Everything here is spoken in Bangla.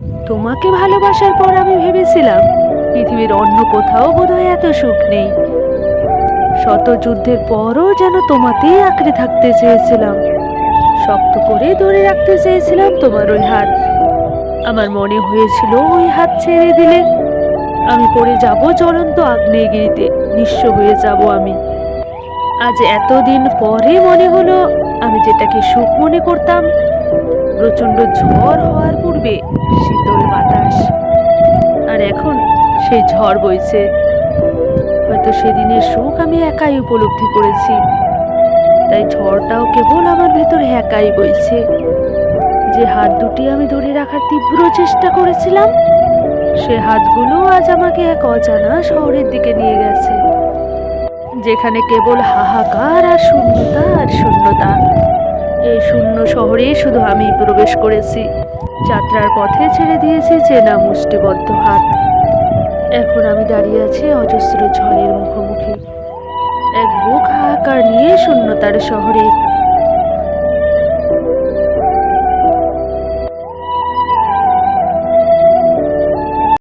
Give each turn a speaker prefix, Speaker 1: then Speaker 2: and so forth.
Speaker 1: তোমাকে ভালোবাসার পর আমি ভেবেছিলাম পৃথিবীর অন্য কোথাও বোধহয় এত সুখ নেই। শত যুদ্ধের পরও যেন তোমাতেই আঁকড়ে থাকতে চেয়েছিলাম। শক্ত করে ধরে রাখতে চেয়েছিলাম তোমার ওই হাত। আমার মনে হয়েছিল ওই হাত ছেড়ে দিলে আমি পড়ে যাব জ্বলন্ত আগ্নেয়গিরিতে, নিঃস্ব হয়ে যাব আমি। আজ এতদিন পরে মনে হলো আমি যেটাকে সুখ মনে করতাম প্রচণ্ড ঝড় হওয়ার পূর্বে শীতল বাতাস। আর এখন সেই ঝড় বইছে। হয়তো সেদিনের সুখ আমি একাই উপলব্ধি করেছি। তাই ঝড়টাও কেবল আমার ভেতর একাই বইছে। যে হাত দুটি আমি ধরে রাখার তীব্র চেষ্টা করেছিলাম, সে হাতগুলো আজ আমাকে এক অজানা শহরের দিকে নিয়ে গেছে, যেখানে কেবল হাহাকার আর শূন্যতা আর শূন্যতা। শূন্য শহরে শুধু আমি প্রবেশ করেছি। যাত্রার পথে ছেড়ে দিয়েছি চেনা মুষ্টিবদ্ধ হাত। এখন আমি দাঁড়িয়ে আছি অজস্র ঝড়ের মুখোমুখি। এক বুক হাহাকার নিয়ে শূন্যতার শহরে।